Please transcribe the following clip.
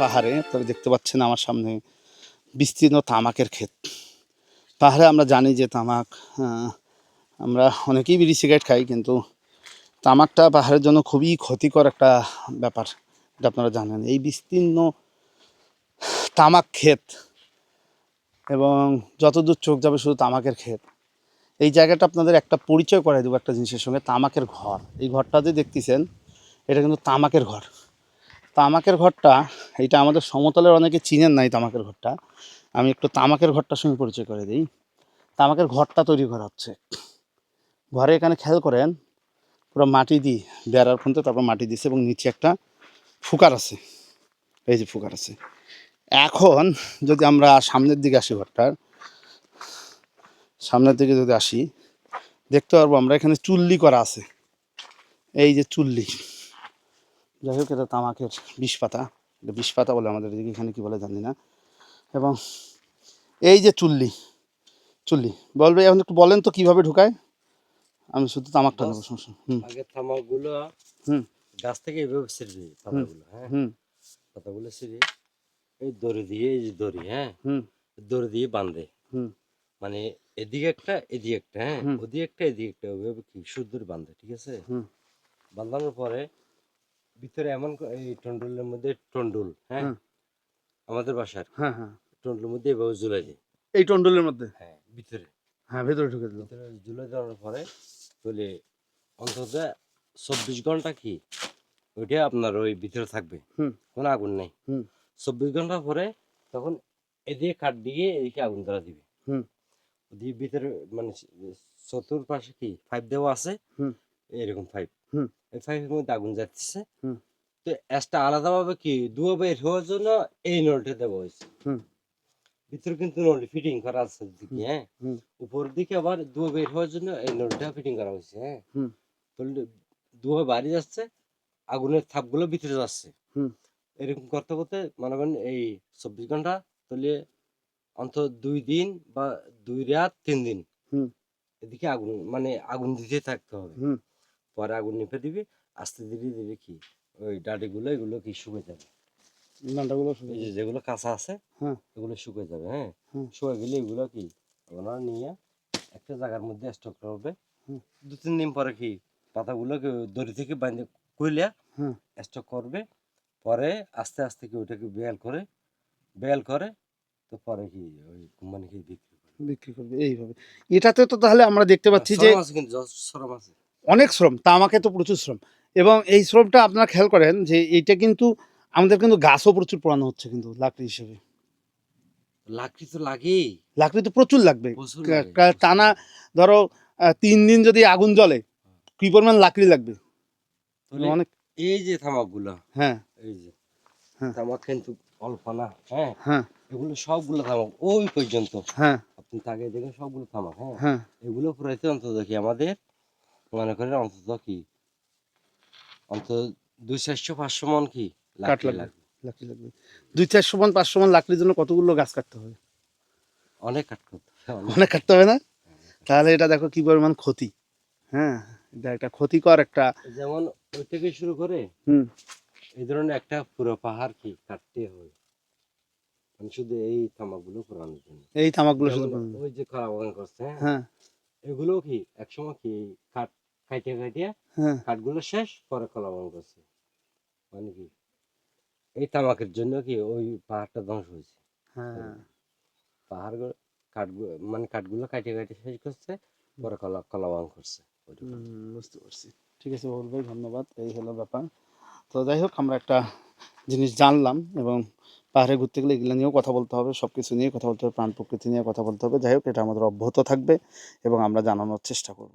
পাহাড়ে, আপনারা দেখতে পাচ্ছেন আমার সামনে বিস্তীর্ণ তামাকের ক্ষেত। পাহাড়ে আমরা জানি যে তামাক আমরা অনেকেই বিড়ি সিগারেট খাই, কিন্তু তামাকটা পাহাড়ের জন্য খুবই ক্ষতিকর একটা ব্যাপার, এটা আপনারা জানেন। এই বিস্তীর্ণ তামাক ক্ষেত এবং যতদূর চোখ যাবে শুধু তামাকের ক্ষেত। এই জায়গাটা আপনাদের একটা পরিচয় করাই দেবো একটা জিনিসের সঙ্গে, তামাকের ঘর। এই ঘরটা যে দেখতেছেন, এটা কিন্তু তামাকের ঘর। তামাকের ঘরটা, এটা আমাদের সমতলের অনেকে চিনেন নাই তামাকের ঘরটা। আমি একটু তামাকের ঘরটার সঙ্গে পরিচয় করে দিই। তামাকের ঘরটা তৈরি করা হচ্ছে। ঘরে এখানে খেয়াল করেন, পুরো মাটি দিই বেড়ার ফোনতে তারপর মাটি দিছে এবং নিচে একটা ফুকার আছে। এই যে ফুকার আছে। এখন যদি আমরা সামনের দিকে আসি ঘরটার সামনের দিকে যদি আসি, দেখতে পারব আমরা এখানে চুল্লি করা আছে। এই যে চুল্লি। যাই হোক এটা তামাকের বিষ পাতা। এটা বিষ পাতা বলে আমাদের এদিকে এখানে কি বলে জানি না। এবং এই যে চুল্লি চুল্লি বলবে এখন একটু বলেন তো কীভাবে ঢুকায়? আমি শুধু তামাকটা নেব সমস্যা হুম। আগে থামাগুলো হুম। গাছ থেকে এইভাবে ছিঁড়বি পাতাগুলো হ্যাঁ? হুম। পাতাগুলো ছিঁড়ে এই দড়ি দিয়ে এই যে দড়ি হ্যাঁ? হুম। দড়ি দিয়ে বাঁধে। হুম। মানে এদিকে একটা এদিকে একটা হ্যাঁ। ওদিকে একটা এদিকে একটা ওইভাবে কি সুন্দর বাঁধে ঠিক আছে? হুম। বাঁধানোর পরে ভিতরে এমন এই টন্ডুলের মধ্যে টন্ডুল হ্যাঁ? আমাদের বাসার। হ্যাঁ হ্যাঁ। টন্ডুলের মধ্যে এভাবে ঝুলাই যায়। এই টন্ডুলের মধ্যে? হ্যাঁ ভিতরে। হ্যাঁ ভেতরে ঢুকে দিল। ভিতরে ঝুলাই দেওয়ার পরে বলে অন্তত চব্বিশ ঘণ্টা কি ওইটা আপনার ওই ভিতরে থাকবে। হুম। কোনো আগুন নেই। হুম। চব্বিশ ঘণ্টা পরে তখন এদিকে কাঠ দিয়ে এদিকে আগুন ধরা দিবে। হুম। দিয়ে ভিতরে মানে চতুর্পাশে কি পাইপ দেওয়া আছে? হুম। এরকম পাইপ পাইপের মধ্যে আগুন যাচ্ছে তো এসটা আলাদাভাবে কি দুয়া বের হওয়ার জন্য এই নলটা দেওয়া হয়েছে। ভিতরে কিন্তু নল ফিটিং করা আছে দিকে হ্যাঁ? উপর দিকে আবার দুয়া বের হওয়ার জন্য এই নলটা ফিটিং করা হয়েছে হ্যাঁ? দুয়া বাইরে যাচ্ছে আগুনের থাপগুলো ভিতরে যাচ্ছে। এরকম করতে করতে মনে করেন এই চব্বিশ ঘণ্টা তাহলে অন্তত দুই দিন বা দুই রাত তিন দিন হুম। এদিকে আগুন মানে আগুন দিতে থাকতে হবে। হুম। পরে আগুন নিভে দিবি আস্তে ধীরে ধীরে কি ওই ডাটিগুলো এগুলো কি শুকে যাবে। এই যে যেগুলো কাঁচা আছে হ্যাঁ। এগুলো শুকে যাবে হ্যাঁ? শুকে গেলে এগুলো কি ওনারা নিয়ে একটা জায়গার মধ্যে স্টক করবে। দু তিন দিন পরে কি পাতাগুলো কি দড়ি থেকে বাঁধে কইলে স্টক করবে। পরে আস্তে আস্তে কি ওটাকে বেয়াল করে বেয়াল করে তো পরে কি ওই কোম্পানি কি বিক্রি করে বিক্রি করবে এইভাবে। এটাতে তো তাহলে আমরা দেখতে পাচ্ছি যে শ্রম আছে। অনেক শ্রম তামাকে তো প্রচুর শ্রম। এবং এই শ্রমটা আপনারা খেয়াল করেন যে এইটা কিন্তু আমাদের কিন্তু গাছও প্রচুর পোড়ানো হচ্ছে কিন্তু লাকড়ি হিসেবে। লাকড়ি তো লাগেই। লাকড়ি তো প্রচুর লাগবে। টানা ধরো তিন দিন যদি আগুন জ্বলে কি পরিমাণ লাকড়ি লাগবে? অনেক এই যে থামাকগুলো হ্যাঁ। এই যে হ্যাঁ। তামাক কিন্তু অল্প না হ্যাঁ। হ্যাঁ। এগুলো সবগুলো থামাক ওই পর্যন্ত। হ্যাঁ। আপনি তাকে দেখেন সবগুলো থামাক হ্যাঁ। হ্যাঁ। এগুলো পুরাইতে অন্তত কি আমাদের মনে করেন অন্তত কি? অন্তত দুই চারশো পাঁচশো মন কি কাঠ লাকড়ি লাগবে লাগবে। লাকড়ি লাগবে। দুই চারশো মন পাঁচশো মন লাকড়ির জন্য কতগুলো গাছ কাটতে হবে? অনেক করতে হবে, অনেক। কাটতে হবে না? তাহলে এটা দেখো কি পরিমাণ ক্ষতি। হ্যাঁ এটা একটা ক্ষতিকর একটা যেমন ওই থেকে শুরু করে হুম। এই ধরনের একটা পুরো পাহাড় কি কাটতে হয় মানে শুধু এই থামাকগুলো পুরানোর জন্য। এই তামাকগুলো শুধু ওই যে খারাপ বাগান করছে হ্যাঁ। হ্যাঁ। এগুলো কি একসময় কি কাঠ কাইটে হ্যাঁ। কাঠগুলো শেষ পরে কলা বাগান করছে? মানে কি? এই তামাকের জন্য কি ওই পাহাড়টা ধ্বংস হয়েছে? হ্যাঁ। পাহাড় কাঠগুলো মানে কাঠগুলো কাটে কাটে শেষ করছে পরে কলা কলা বাগান করছে। বুঝতে পারছি। ঠিক আছে বাবুল ভাই ধন্যবাদ। এই হলো ব্যাপার। তো যাই হোক আমরা একটা জিনিস জানলাম এবং পাহাড়ে ঘুরতে গেলে এগুলো নিয়েও কথা বলতে হবে সব কিছু নিয়ে কথা বলতে হবে, প্রাণ প্রকৃতি নিয়ে কথা বলতে হবে। যাই হোক, এটা আমাদের অব্যাহত থাকবে এবং আমরা জানানোর চেষ্টা করব।